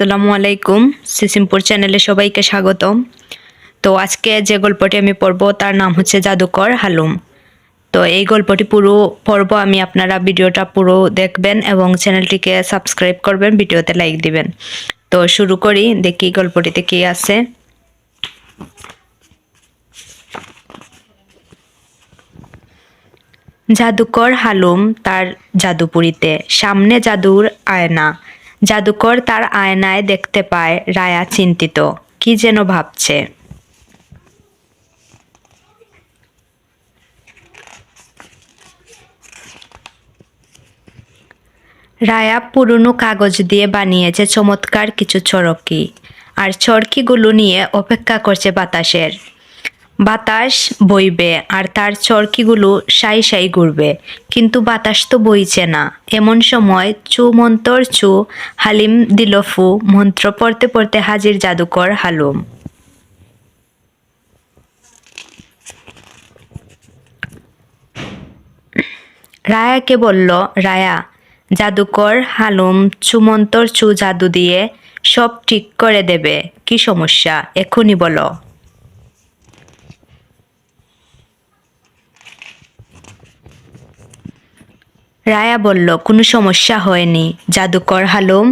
আসসালামু আলাইকুম, সিসিমপুর চ্যানেলে সবাইকে স্বাগতম। তো আজকে যে গল্পটি আমি পড়ব, তার নাম হচ্ছে জাদুকর হালুম। তো এই গল্পটি পুরো পর্ব আমি আপনারা ভিডিওটা পুরো দেখবেন এবং চ্যানেলটিকে সাবস্ক্রাইব করবেন, ভিডিওতে লাইক দিবেন। তো শুরু করি, দেখি গল্পটিতে কি আছে। জাদুকর হালুম তার জাদুপুরীতে, সামনে জাদুর আয়না। জাদুকর তার আয়নায় দেখতে পায় রায়া চিন্তিত। কি যেন ভাবছে। রায়া পুরনো কাগজ দিয়ে বানিয়েছে চমৎকার কিছু চরকি, আর চরকিগুলো নিয়ে অপেক্ষা করছে বাতাসের। বাতাস বইবে আর তার চরকিগুলো সাই সাই ঘুরবে। কিন্তু বাতাস তো বইছে না। এমন সময় চু মন্তর চু হালিম দিলফু মন্ত্র পড়তে পড়তে হাজির জাদুকর হালুম। রায়াকে বলল, রায়া, জাদুকর হালুম চুমন্তর চু জাদু দিয়ে সব ঠিক করে দেবে। কি সমস্যা? এখনই বলো। রায়া বলল, কোনো সমস্যা হয়নি। জাদুকর হালুম,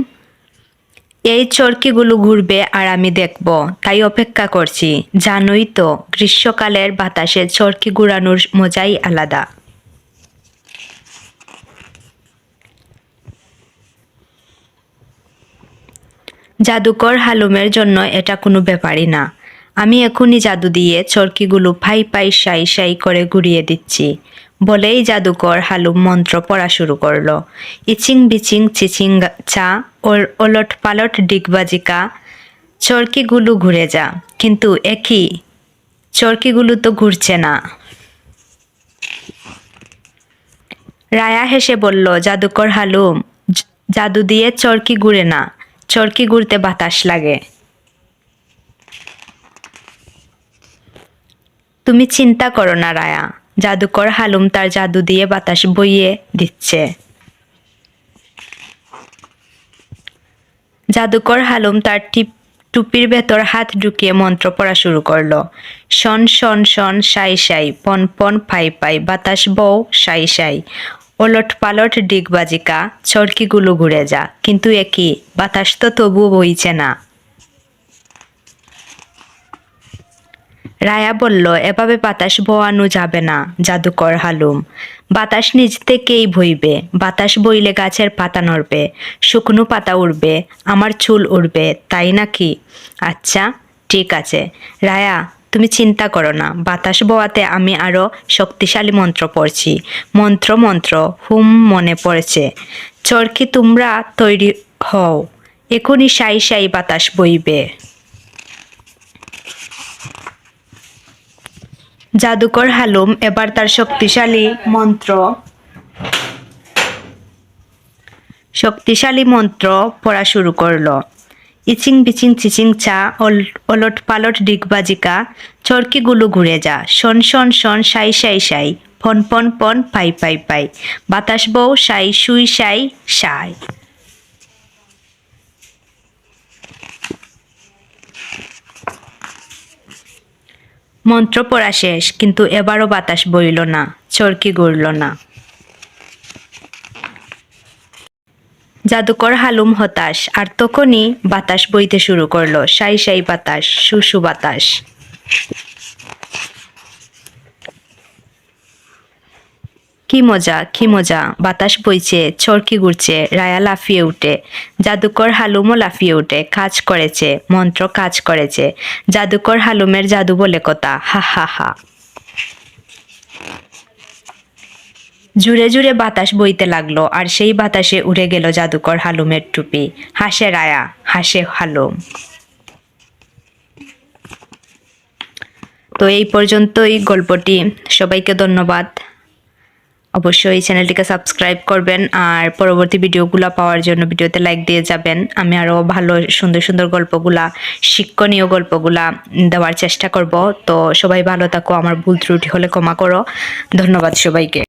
এই চরকিগুলো ঘুরবে আর আমি দেখব। তাই অপেক্ষা করছি। জানোই তো, গ্রীষ্মকালের বাতাসে চরকি ঘুরানোর মজাই আলাদা। জাদুকর হালুমের জন্য এটা কোনো ব্যাপারই না। আমি এখনই জাদু দিয়ে চরকিগুলো ফাই পাই সাই সাই করে ঘুরিয়ে দিচ্ছি। বলেই জাদুকর হালুম মন্ত্র পড়া শুরু করল। ইচিং বিচিং চিচিং চা ওর ওলট পালট ডিগবাজিকা, চরকিগুলো ঘুরে যা। কিন্তু একই, চরকিগুলো তো ঘুরছে না। রায়া হেসে বলল, জাদুকর হালুম জাদু দিয়ে চরকি ঘুরে না। চরকি ঘুরতে বাতাস লাগে। তুমি চিন্তা করো না, রায়া। জাদুকর হালুম তার জাদু দিয়ে বাতাস বইয়ে দিচ্ছে। জাদুকর হালুম তার টিপ টুপির ভেতর হাত ঢুকিয়ে মন্ত্র পড়া শুরু করল। শন শন শন, সাই সাই, পন পন, ফাই পাই বাতাস বউ সাই সাই। ওলট পালট ডিগবাজিকা চরকিগুলো ঘুরে যা, কিন্তু একই বাতাস তো তবু বইছে না। রায়া বলল, এভাবে বাতাস বওয়ানো যাবে না, জাদুকর হালুম। বাতাস নিজ থেকেই বইবে। বাতাস বইলে গাছের পাতা নড়বে, শুকনো পাতা উড়বে, আমার চুল উড়বে, তাই নাকি? আচ্ছা ঠিক আছে। রায়া, তুমি চিন্তা করো না, বাতাস বওয়াতে আমি আরও শক্তিশালী মন্ত্র পড়ছি। মন্ত্র মন্ত্র, হুম, মনে পড়েছে। চরকি, তোমরা তৈরি হও। এখনই সাই সাই বাতাস বইবে। জাদুকর হালুম এবার তার শক্তিশালী মন্ত্র। শক্তিশালী মন্ত্র পড়া শুরু করল। ইচিং বিচিং চিচিং চা ওলট পালট ডিগবাজিকা চরকিগুলো ঘুরে যা, শন শন শন সাই সাই সাই, ফন পন পন পাই পাই পাই, বাতাস বউ সাই সুই সাই সাই। মন্ত্র পড়া শেষ, কিন্তু এবারও বাতাস বইল না, চরকি গড়ল না। জাদুকর হালুম হতাশ, আর তখনই বাতাস বইতে শুরু করল, সাই সাই বাতাস সুসু বাতাস। কি মজা কি মজা। বাতাস বইছে, চরকি ঘুরছে, রায়া লাফিয়ে উঠে। জাদুকর হালুমও লাফিয়ে উঠে, কাজ করেছে, মন্ত্র কাজ করেছে। জাদুকর হালুমের জাদু বলে কথা, হা হা হা। জুড়ে জুড়ে বাতাস বইতে লাগল, আর সেই বাতাসে উড়ে গেল জাদুকর হালুমের টুপি। হাসে রায়া, হাসে হালুম। তো এই পর্যন্তই গল্পটি। সবাইকে ধন্যবাদ। অবশ্যই এই চ্যানেলটিকে সাবস্ক্রাইব করবেন আর পরবর্তী ভিডিওগুলো পাওয়ার জন্য ভিডিওতে লাইক দিয়ে যাবেন। আমি আরও ভালো, সুন্দর সুন্দর গল্পগুলা, শিক্ষণীয় গল্পগুলা দেওয়ার চেষ্টা করব। তো সবাই ভালো থাকো, আমার ভুল ত্রুটি হলে ক্ষমা করো। ধন্যবাদ সবাইকে।